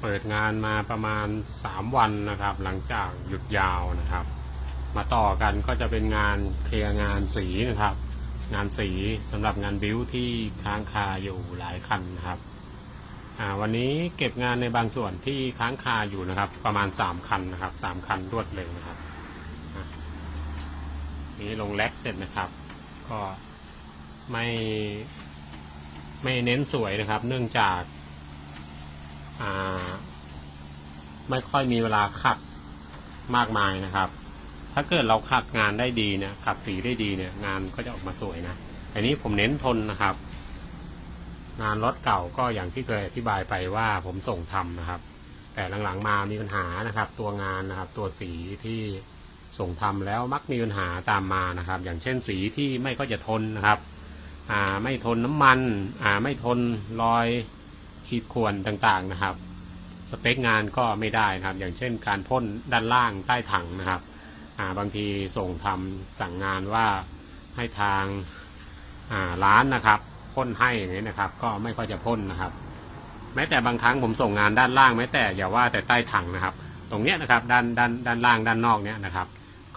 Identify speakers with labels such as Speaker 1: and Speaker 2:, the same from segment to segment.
Speaker 1: เปิดงานมาประมาณ 3 วันนะครับ หลังจากหยุดยาวนะครับ มาต่อกันก็จะเป็นงานเคลียร์งานสีนะครับ งานสีสำหรับงานบิวที่ค้างคาอยู่หลายคันนะครับวันนี้เก็บงานในบางส่วนที่ค้างคาอยู่นะครับ ประมาณ 3 คันนะครับ 3 คันรวดเลยนะครับนี้ลงแล็กเสร็จนะครับ ก็ไม่ไม่เน้นสวยนะครับ เนื่องจาก ไม่ค่อยมีเวลาขัดมากมายนะครับ ถ้าเกิดเราขัดงานได้ดีเนี่ยขัดสีได้ดีเนี่ย งานก็จะออกมาสวยนะอันนี้ผมเน้นทนนะครับ งานรถเก่าก็อย่างที่เคยอธิบายไปว่าผมส่งทำนะครับ แต่หลังๆมามีปัญหานะครับ ตัวงานนะครับ ตัวสีที่ส่งทำแล้วมักมีปัญหาตามมานะครับ อย่างเช่นสีที่ไม่ก็จะทนนะครับ อ่าไม่ทนน้ำมัน อ่าไม่ทนรอย ขีดข่วนต่างๆนะครับ สเปคงานก็ไม่ได้นะครับ อย่างเช่นการพ่นด้านล่างใต้ถังนะครับอ่าบางทีส่งทำสั่งงานว่าให้ทางาร้านนะครับพ่นให้อย่างนี้นะครับ ก็ไม่ค่อยจะพ่นนะครับ แม้แต่บางครั้งผมส่งงานด้านล่างแม้แต่อย่าว่าแต่ใต้ถังนะครับ ตรงเนี้ยนะครับด้านด้านด้านล่างด้านนอกเนี้ยนะครับ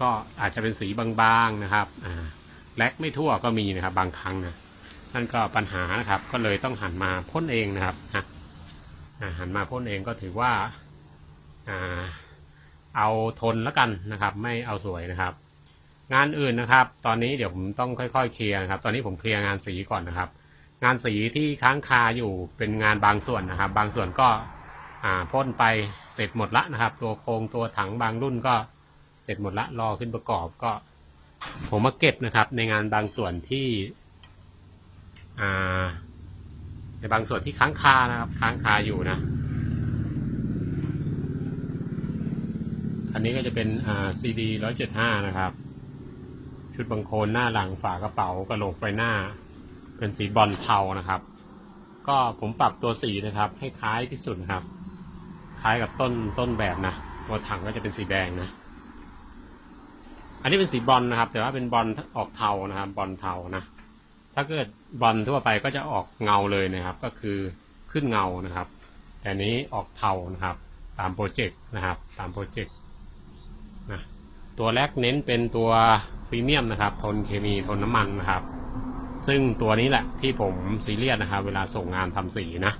Speaker 1: ก็อาจจะเป็นสีบางๆนะครับอ่าแลกไม่ทั่วก็มีนะครับบางครั้งนะ นั่นก็ปัญหานะครับ ก็เลยต้องหันมาพ่นเองนะครับนะหันมาพ่นเองก็ถือว่าเอาทนแล้วกันนะครับ ไม่เอาสวยนะครับ งานอื่นนะครับ ตอนนี้เดี๋ยวผมต้องค่อยๆเคลียร์นะครับ ตอนนี้ผมเคลียร์งานสีก่อนนะครับ งานสีที่ค้างคาอยู่เป็นงานบางส่วนนะครับ บางส่วนก็พ่นไปเสร็จหมดละนะครับ ตัวโครงตัวถังบางรุ่นก็เสร็จหมดละรอขึ้นประกอบก็ ผมมาเก็บนะครับ ในงานบางส่วนที่ ในบางส่วนที่ค้างคานะครับ ค้างคาอยู่นะ อันนี้ก็จะเป็นอ่า CD ร้อยเจ็ดห้านะครับ ชุดบังโคลนหน้าหลังฝากระเป๋ากระโหลกไฟหน้า เป็นสีบอลเทานะครับ ก็ผมปรับตัวสีนะครับ ให้คล้ายที่สุดนะครับ คล้ายกับต้นต้นแบบนะ ตัวถังก็จะเป็นสีแดงนะ อันนี้เป็นสีบอลนะครับ แต่ว่าเป็นบอลออกเทานะครับ บอลเทานะ ถ้าเกิดบอลทั่วไปก็จะออกเงาเลยนะครับ ก็คือขึ้นเงานะครับ แต่นี้ออกเทานะครับ ตามโปรเจกต์นะครับ ตามโปรเจกต์นะตัวแรกเน้นเป็นตัวพรีเมียมนะครับ ทนเคมีทนน้ำมันนะครับ ซึ่งตัวนี้แหละที่ผมซีเรียสนะครับ เวลาส่งงานทำสีนะ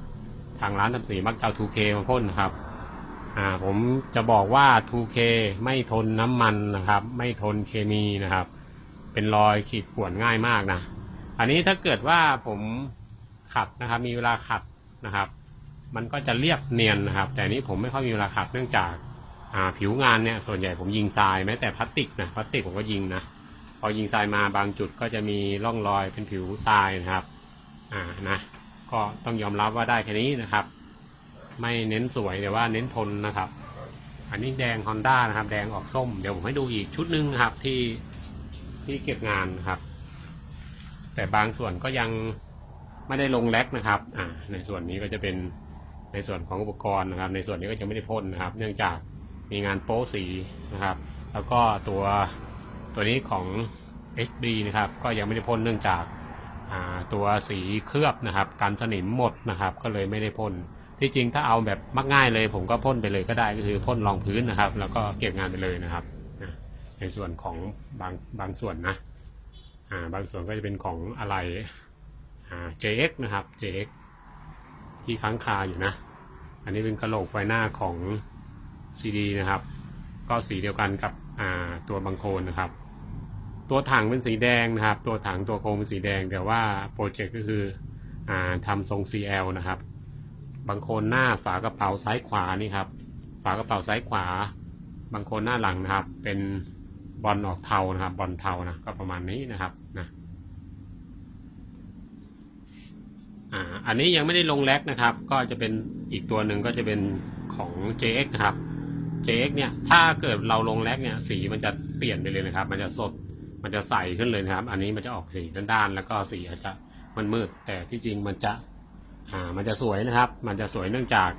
Speaker 1: ทางร้านทำสีมักจะเอา 2K มาพ่นนะครับอ่าผมจะบอกว่า 2K ไม่ทนน้ำมันนะครับ ไม่ทนเคมีนะครับ เป็นรอยขีดข่วนง่ายมากนะ อันนี้ถ้าเกิดว่าผมขัดนะครับ มีเวลาขัดนะครับ มันก็จะเรียบเนียนนะครับ แต่นี้ผมไม่ค่อยมีเวลาขัดเนื่องจากอ่าผิวงานเนี่ยส่วนใหญ่ผมยิงทรายแม้แต่พลาสติกนะพลาสติกผมก็ยิงนะพอยิงทรายมาบางจุดก็จะมีร่องรอยเป็นผิวทรายนะครับอ่านะก็ต้องยอมรับว่าได้แค่นี้นะครับ ไม่เน้นสวยแต่ว่าเน้นทนนะครับ อันนี้แดง Honda นะครับ แดงออกส้มเดี๋ยวผมให้ดูอีกชุดหนึ่งนะครับที่ที่เก็บงานนะครับ แต่บางส่วนก็ยังไม่ได้ลงแล็กนะครับอ่าในส่วนนี้ก็จะเป็นในส่วนของอุปกรณ์นะครับ ในส่วนนี้ก็จะไม่ได้พ่นนะครับ เนื่องจากมีงานโป๊สีนะครับ แล้วก็ตัวตัวนี้ของ SB นะครับ ก็ยังไม่ได้พ่นเนื่องจากตัวสีเคลือบนะครับการสนิมหมดนะครับ ก็เลยไม่ได้พ่นที่จริงถ้าเอาแบบมักง่ายเลย ผมก็พ่นไปเลยก็ได้ก็คือพ่นรองพื้นนะครับ แล้วก็เก็บงานไปเลยนะครับ ในส่วนของบางบางส่วนนะ บางส่วนก็จะเป็นของอะไรอ JX นะครับ JX ที่ค้างคาอยู่นะ อันนี้เป็นกระโหลกไฟหน้าของ CD นะครับ ก็สีเดียวกันกับตัวบังโคนนะครับ ตัวถังเป็นสีแดงนะครับ ตัวถังตัวโครงเป็นสีแดง แต่ว่าโปรเจกต์ก็คืออ่าทำทรง CL นะครับบางโคนหน้าฝากระเป๋าซ้ายขวานี่ครับ ฝากระเป๋าซ้ายขวาบางโคนหน้าหลังนะครับ เป็นบอลออกเทานะครับ บอลเทานะ ก็ประมาณนี้นะครับนะ อ่าอันนี้ยังไม่ได้ลงแล็กนะครับ ก็จะเป็นอีกตัวหนึ่งก็จะเป็นของ JX นะครับ JX เนี่ยถ้าเกิดเราลงแล็กเนี่ยสีมันจะเปลี่ยนไปเลยนะครับ มันจะสดมันจะใสขึ้นเลยนะครับ อันนี้มันจะออกสีด้านๆแล้วก็สีอาจจะมันมืดแต่ที่จริงมันจะอ่ามันจะสวยนะครับ มันจะสวยเนื่องจาก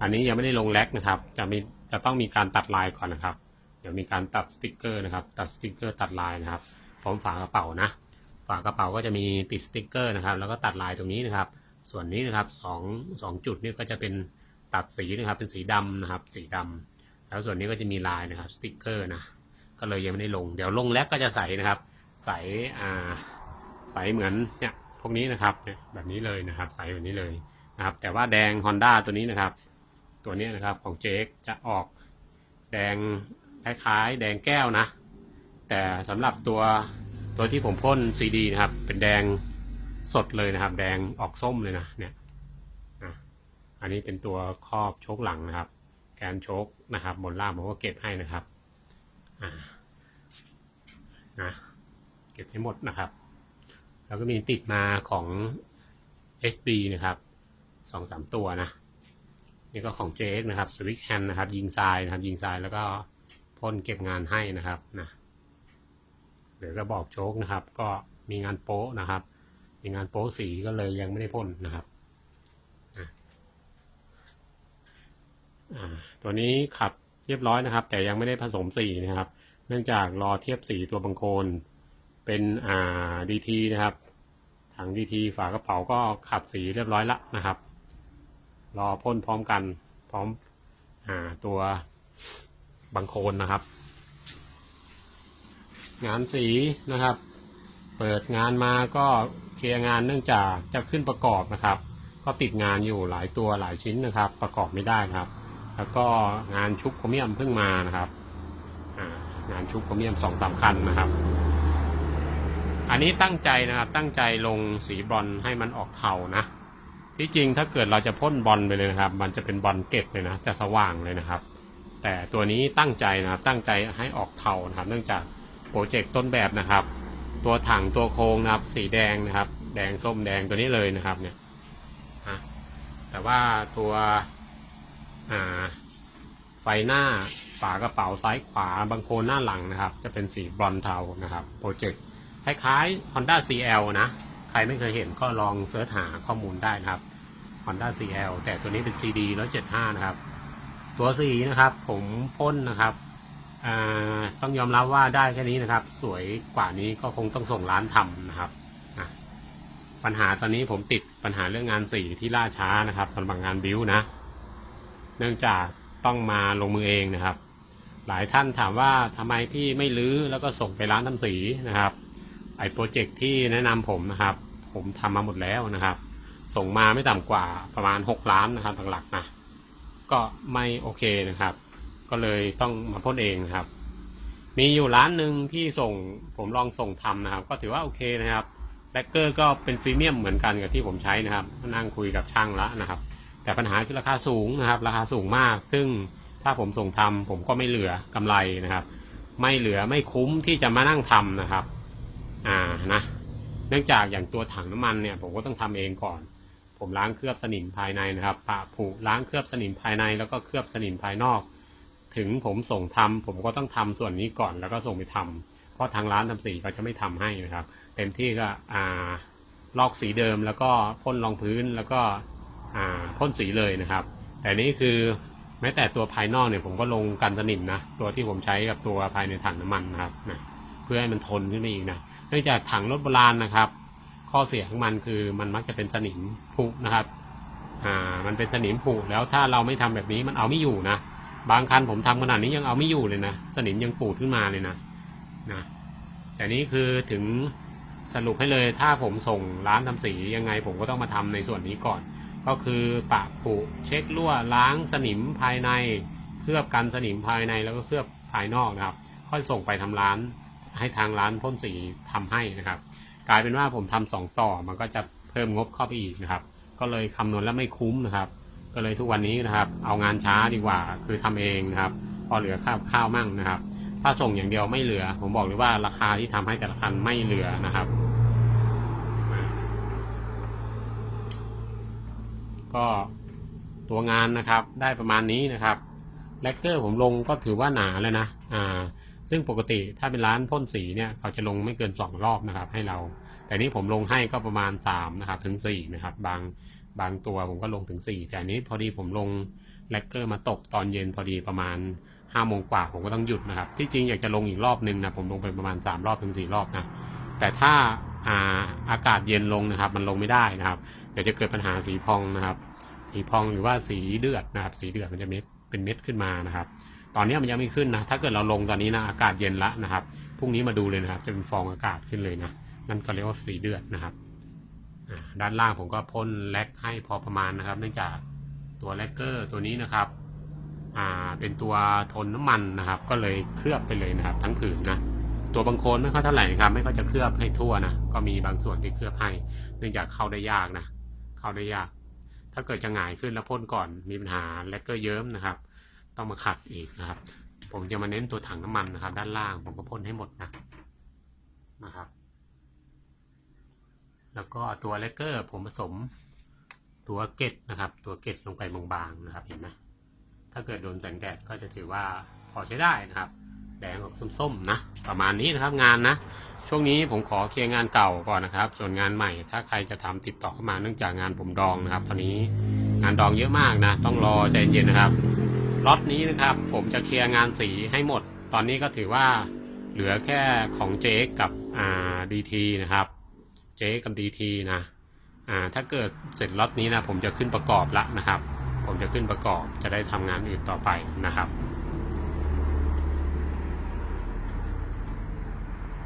Speaker 1: อันนี้ยังไม่ได้ลงแล็กนะครับ จะมีจะต้องมีการตัดลายก่อนนะครับ เดี๋ยวมีการตัดสติกเกอร์นะครับ ตัดสติกเกอร์ตัดลายนะครับพร้อมฝากระเป๋านะ ฝากระเป๋าก็จะมีติดสติกเกอร์นะครับ แล้วก็ตัดลายตรงนี้นะครับ ส่วนนี้นะครับสองสองจุดนี้ก็จะเป็นตัดสีนะครับ เป็นสีดำนะครับ สีดำแล้วส่วนนี้ก็จะมีลายนะครับสติกเกอร์นะ ก็เลยยังไม่ได้ลง เดี๋ยวลงแล้วก็จะใสนะครับ ใสอ่าใสเหมือนเนี่ยพวกนี้นะครับเนี่ยแบบนี้เลยนะครับ ใสแบบนี้เลยนะครับ แต่ว่าแดง Honda ตัวนี้นะครับ ตัวนี้นะครับของเจคจะออกแดงคล้ายๆแดงแก้วนะ แต่สำหรับตัว ตัวที่ผมพ่นซีดีนะครับ เป็นแดงสดเลยนะครับ แดงออกส้มเลยนะเนี่ยอันนี้เป็นตัวครอบโชคหลังนะครับ แกนโชคนะครับ บนล่างผมก็เก็บให้นะครับนะเก็บให้หมดนะครับ แล้วก็มีติดมาของ SB นะครับสองสามตัวนะนี่ก็ของเจคนะครับสวิกแฮนนะครับ ยิงทรายนะครับ ยิงทรายแล้วก็พ่นเก็บงานให้นะครับนะ รือก็บอกโชคนะครับ ก็มีงานโป๊ะนะครับ มีงานโป๊ะสีก็เลยยังไม่ได้พ่นนะครับตัวนี้ขัดเรียบร้อยนะครับ แต่ยังไม่ได้ผสมสีนะครับ เนื่องจากรอเทียบสีตัวบังโคลนเป็นอ่าดีทีนะครับถังดีทีฝากระเป๋าก็ขัดสีเรียบร้อยละนะครับ รอพ่นพร้อมกันพร้อมอ่าตัวบังโคลนนะครับ งานสีนะครับ เปิดงานมาก็เคลียร์งานเนื่องจากจะขึ้นประกอบนะครับ ก็ติดงานอยู่หลายตัวหลายชิ้นนะครับ ประกอบไม่ได้นะครับ แล้วก็งานชุบโครเมียมเพิ่งมานะครับงานชุบโครเมียมสองสามคันนะครับ อันนี้ตั้งใจนะครับตั้งใจลงสีบรอนให้มันออกเทานะที่จริงถ้าเกิดเราจะพ่นบอลไปเลยนะครับ มันจะเป็นบอลเก็บเลยนะ จะสว่างเลยนะครับ แต่ตัวนี้ตั้งใจนะครับตั้งใจให้ออกเทานะครับ เนื่องจาก โปรเจกต์ต้นแบบนะครับ ตัวถังตัวโครงนะครับ สีแดงนะครับ แดงส้มแดงตัวนี้เลยนะครับเนี่ยแต่ว่าตัวไฟหน้าฝากระเป๋าซ้ายขวาบางโคนหน้าหลังนะครับ จะเป็นสีบรอนเทานะครับโปรเจกต์คล้ายๆ Honda CL นะ ใครไม่เคยเห็นก็ลองเสิร์ชหาข้อมูลได้นะครับ Honda CL แต่ตัวนี้เป็น CD 175 นะครับ ตัวสีนะครับผมพ่นนะครับ ต้องยอมรับว่าได้แค่นี้นะครับ สวยกว่านี้ก็คงต้องส่งร้านทำนะครับปัญหาตอนนี้ผมติดปัญหาเรื่องงานสีที่ล่าช้านะครับสำหรับงานบิวนะ เนื่องจากต้องมาลงมือเองนะครับ หลายท่านถามว่าทำไมพี่ไม่รื้อแล้วก็ส่งไปร้านทำสีนะครับ ไอ้โปรเจกต์ที่แนะนำผมนะครับ ผมทำมาหมดแล้วนะครับ ส่งมาไม่ต่ำกว่าประมาณ 6 ล้านนะครับหลักๆนะก็ไม่โอเคนะครับ ก็เลยต้องมาพ่นเองครับ มีอยู่ร้านหนึ่งที่ส่งผมลองส่งทำนะครับ ก็ถือว่าโอเคนะครับแบคเกอร์ก็เป็นฟรีเมียมเหมือนกันกับที่ผมใช้นะครับนั่งคุยกับช่างแล้วนะครับ แต่ปัญหาคือราคาสูงนะครับ ราคาสูงมาก ซึ่งถ้าผมส่งทำผมก็ไม่เหลือกำไรนะครับ ไม่เหลือไม่คุ้มที่จะมานั่งทำนะครับ อ่านะ เนื่องจากอย่างตัวถังน้ำมันเนี่ยผมก็ต้องทำเองก่อน ผมล้างเคลือบสนิมภายในนะครับปะผุล้างเคลือบสนิมภายในแล้วก็เคลือบสนิมภายนอก ถึงผมส่งทำผมก็ต้องทำส่วนนี้ก่อนแล้วก็ส่งไปทำเพราะทางร้านทำสีเขาจะไม่ทำให้นะครับ เต็มที่ก็อ่าลอกสีเดิมแล้วก็พ่นรองพื้นแล้วก็อ่าพ่นสีเลยนะครับ แต่นี่คือแม้แต่ตัวภายนอกเนี่ยผมก็ลงกันสนิมนะตัวที่ผมใช้กับตัวภายในถังน้ำมันนะครับนะเพื่อให้มันทนขึ้นไปอีกนะเนื่องจากถังรถโบราณนะครับ ข้อเสียของมันคือมันมักจะเป็นสนิมผุนะครับอ่ามันเป็นสนิมผุแล้วถ้าเราไม่ทำแบบนี้มันเอาไม่อยู่นะ บางคันผมทำขนาดนี้ยังเอาไม่อยู่เลยนะ สนิมยังปูดขึ้นมาเลยนะนะแต่นี้คือถึงสรุปให้เลยถ้าผมส่งร้านทำสียังไง ผมก็ต้องมาทำในส่วนนี้ก่อน ก็คือปะผุเช็ครั่วล้างสนิมภายใน เคลือบกันสนิมภายในแล้วก็เคลือบภายนอกนะครับ ค่อยส่งไปทำร้านให้ทางร้านพ่นสีทำให้นะครับ กลายเป็นว่าผมทำสองต่อมันก็จะเพิ่มงบเข้าไปอีกนะครับ ก็เลยคำนวณแล้วไม่คุ้มนะครับ ก็เลยทุกวันนี้นะครับ เอางานช้าดีกว่า คือทำเองนะครับ พอเหลือข้าวข้าวมั่งนะครับ ถ้าส่งอย่างเดียวไม่เหลือ ผมบอกเลยว่าราคาที่ทำให้แต่ละคันไม่เหลือนะครับ ก็ตัวงานนะครับได้ประมาณนี้นะครับแลกเกอร์ผมลงก็ถือว่าหนาเลยนะอ่าซึ่งปกติถ้าเป็นร้านพ่นสีเนี่ยเขาจะลงไม่เกิน 2 รอบนะครับให้เรา แต่นี้ผมลงให้ก็ประมาณ3นะครับถึง4นะครับบาง บางตัวผมก็ลงถึง 4 แต่อันนี้พอดีผมลงแลกเกอร์มาตกตอนเย็นพอดีประมาณ5โมงกว่าผมก็ต้องหยุดนะครับ ที่จริงอยากจะลงอีกรอบนึงนะผมลงไปประมาณ 3 รอบถึง 4 รอบนะ แต่ถ้าอ่าอากาศเย็นลงนะครับ มันลงไม่ได้นะครับ เดี๋ยวจะเกิดปัญหาสีพองนะครับ สีพองหรือว่าสีเดือดนะครับ สีเดือดมันจะเม็ดเป็นเม็ดขึ้นมานะครับ ตอนนี้มันยังไม่ขึ้นนะ ถ้าเกิดเราลงตอนนี้นะอากาศเย็นละนะครับพรุ่งนี้มาดูเลยนะครับ จะเป็นฟองอากาศขึ้นเลยนะนั่นก็เรียกว่าสีเดือดนะครับ ด้านล่างผมก็พ่นแลกให้พอประมาณนะครับ เนื่องจากตัวแลกเกอร์ตัวนี้นะครับอ่าเป็นตัวทนน้ำมันนะครับ ก็เลยเคลือบไปเลยนะครับ ทั้งผืนนะตัวบางโคนไม่ค่อยเท่าไหร่นะครับ ไม่ค่อยจะเคลือบให้ทั่วนะก็มีบางส่วนที่เคลือบให้ เนื่องจากเข้าได้ยากนะเข้าได้ยาก ถ้าเกิดจะหงายขึ้นแล้วพ่นก่อนมีปัญหาแลกเกอร์เยิ้มนะครับ ต้องมาขัดอีกนะครับ ผมจะมาเน้นตัวถังน้ำมันนะครับ ด้านล่างผมก็พ่นให้หมดนะนะครับ แล้วก็ตัวแลกเกอร์ผมผสมตัวเกล็ดนะครับ ตัวเกล็ดลงไปบางๆนะครับเห็นไหมถ้าเกิดโดนแสงแดดก็จะถือว่าพอใช้ได้นะครับ แดงออกส้มๆนะประมาณนี้นะครับงานนะ ช่วงนี้ผมขอเคลียร์งานเก่าก่อนนะครับ ส่วนงานใหม่ ถ้าใครจะทำติดต่อเข้ามาเนื่องจากงานผมดองนะครับ ตอนนี้งานดองเยอะมากนะ ต้องรอใจเย็นนะครับล็อตนี้นะครับผมจะเคลียร์งานสีให้หมด ตอนนี้ก็ถือว่าเหลือแค่ของเจกับอ่าดีทีนะครับ เจ๊กับดีทีนะอ่าถ้าเกิดเสร็จล็อตนี้นะผมจะขึ้นประกอบละนะครับ ผมจะขึ้นประกอบจะได้ทำงานอื่นต่อไปนะครับ